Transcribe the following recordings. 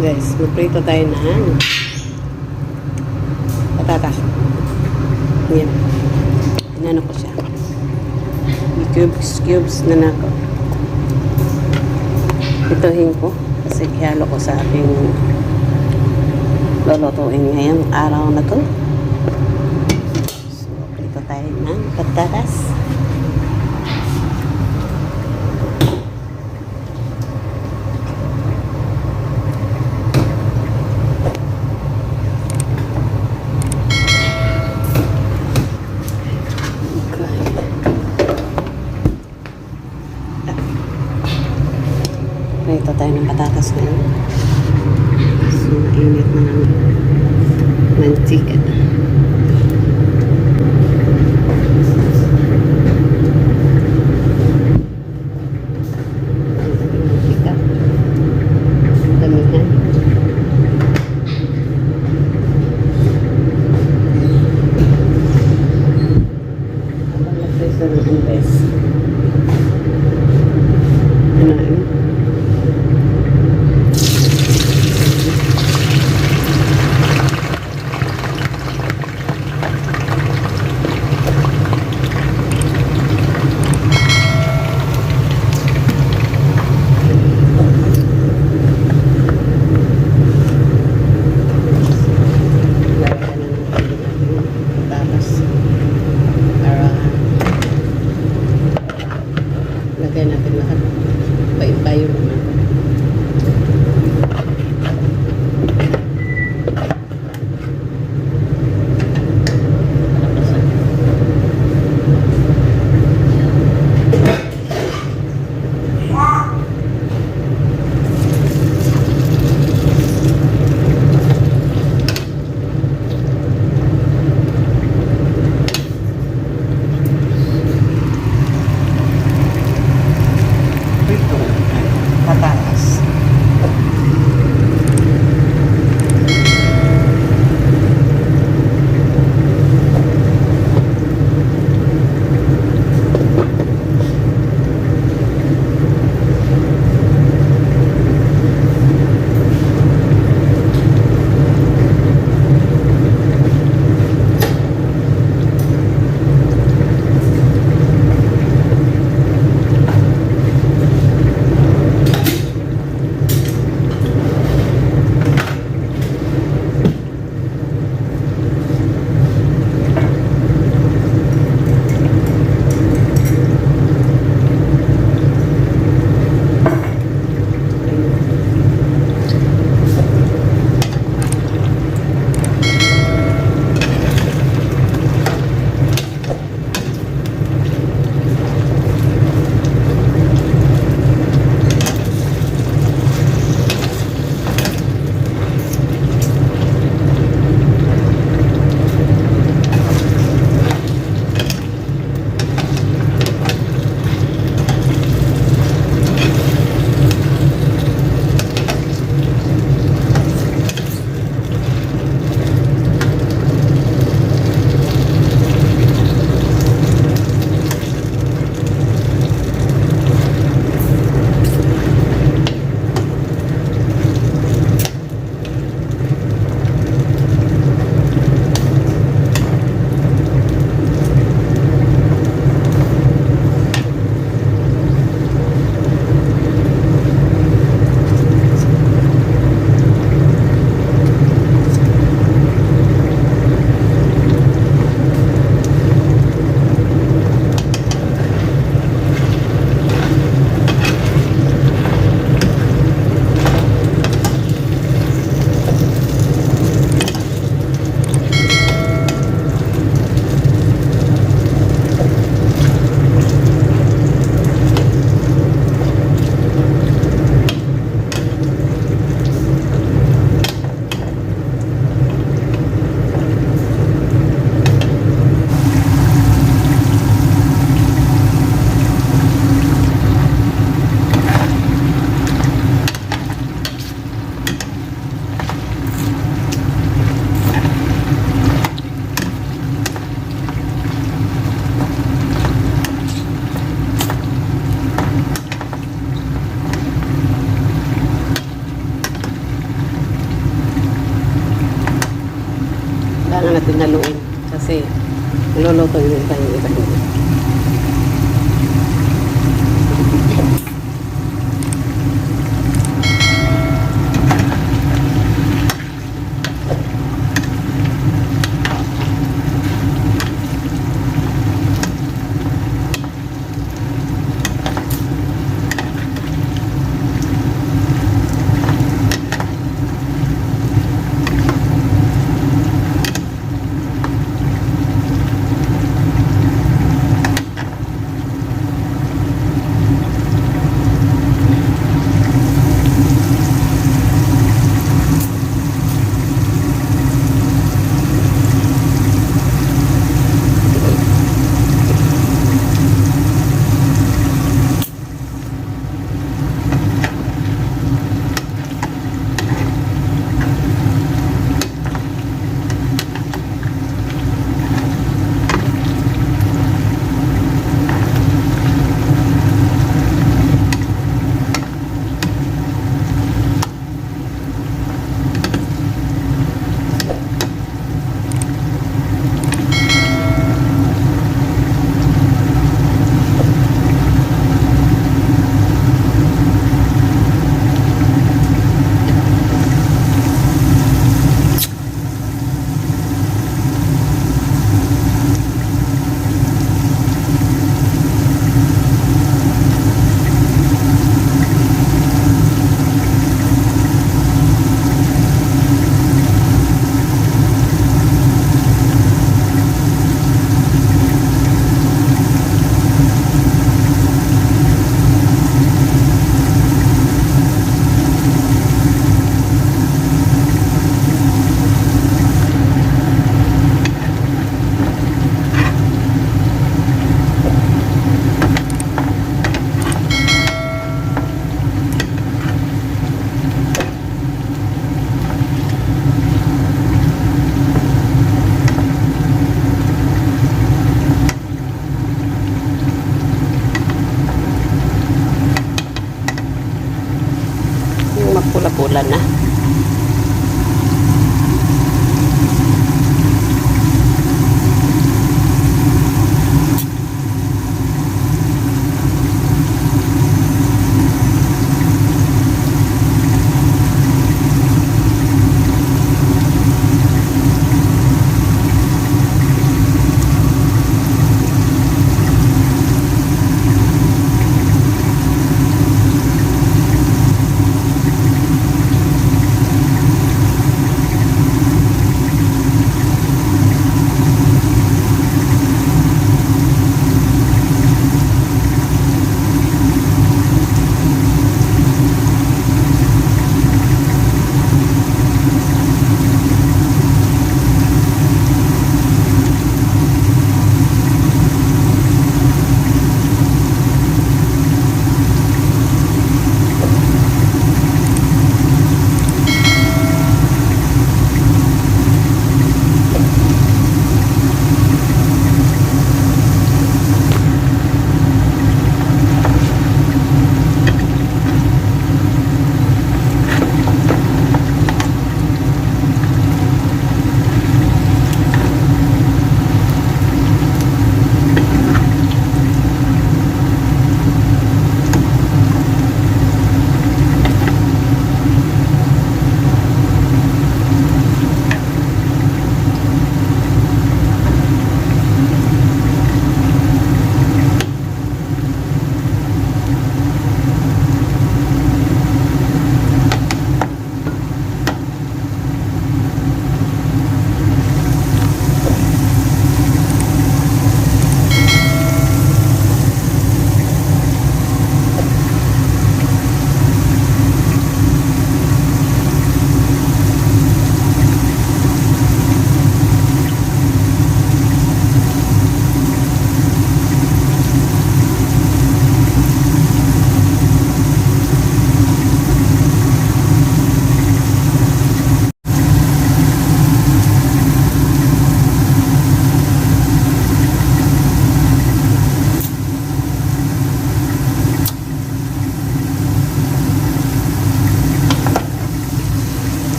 guys, magprito tayo ng patatas. Yan. Inano ko siya. Cubes, cubes na nako. Ituhin ko kasi halo ko sa aking lulutuin ngayong araw na to. So, prito tayo ng patatas. Prito tayo ng patatas ngayon. So, mainit na ng mantika. Mantika.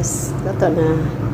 Ito na guys. Luto na.